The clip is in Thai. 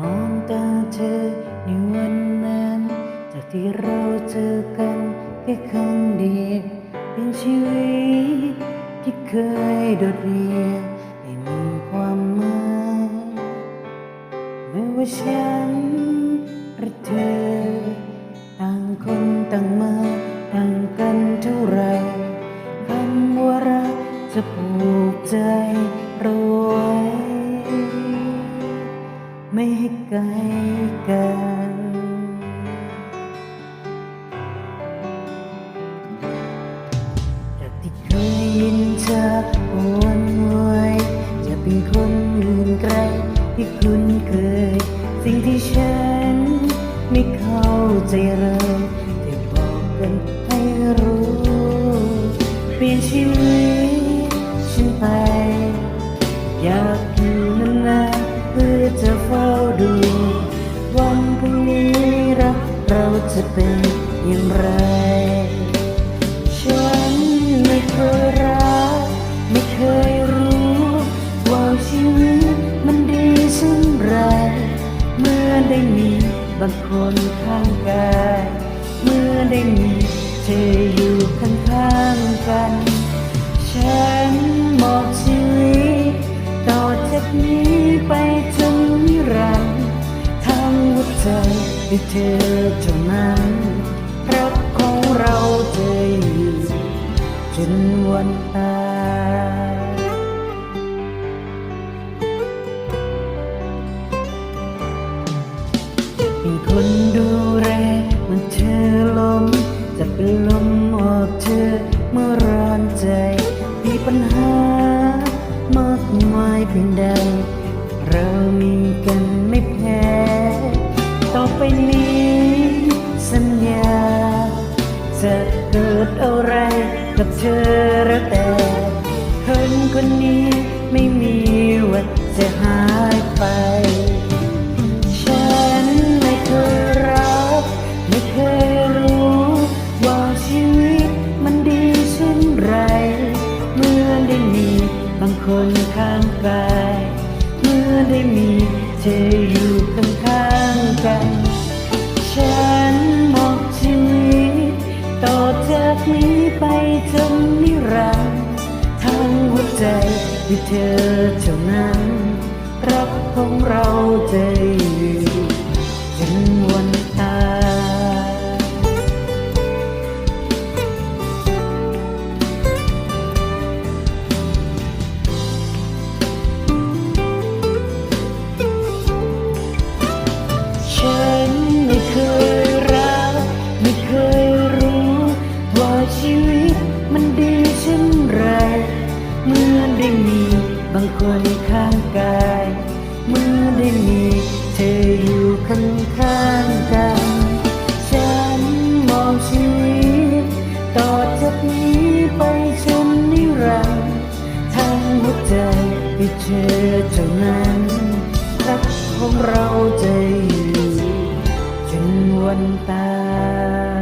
มองตาเธอในวันนั้น จากที่เราเจอกันแค่ครั้งเดียวเป็นชีวิตที่เคยโดดเรียนไม่มีความหมายไม่ว่าฉันหรือเธอ ต่างคนต่างมาต่างกันเท่าไหรคำว่ารักจะผูกใจเราไว้ ไม่ให้ไกลกัน จากที่เคยยินเธอหวนหวยจะเป็นคนอื่นไกลที่คุ้นเคย สิ่งที่ฉันไม่เข้าใจเลยจะบอกกันให้รู้ เปลี่ยนชีวิต จะเป็นอย่างไร ฉันไม่เคยรัก ไม่เคยรู้ ว่าชีวิตมันดีเช่นไร เมื่อได้มีบางคนข้างกาย เมื่อได้มีเธออยู่ข้างๆกัน ฉันมอบชีวิต ต่อจากนี้ไปจนนิรันดร์ทั้งหัวใจ ให้เธอเท่านั้นรักของเราจะอยู่จนวันตายเป็นคนดูแลมื่อเธอล้มจะเป็นลมออกเธอเมื่อร้อนใจ มีปัญหามากมายเพียงใด เรามีกัน จะเกิดอะไรกับเธอแล้วแต่คนคนนี้ไม่มีวันจะหายไป ฉันไม่เคยรัก ไม่เคยรู้ ว่าชีวิตมันดีเช่นไร เมื่อได้มีบางคนข้างกาย เมื่อได้มีเธออยู่ ต่อจากนี้ไปจนนิรันดร์ทั้งหัวใจที่เธอเท่านั้นรักของเราใจ มันดีเช่นไรเมื่อได้มีบางคนข้างกาย เมื่อได้มีเธออยู่ข้างข้างๆกัน ฉันมองชีวิตต่อจากนี้ไปจนนิรันดร์ทั้งหัวใจให้เธอเท่านั้นรักของเราจะอยู่จนวันตาย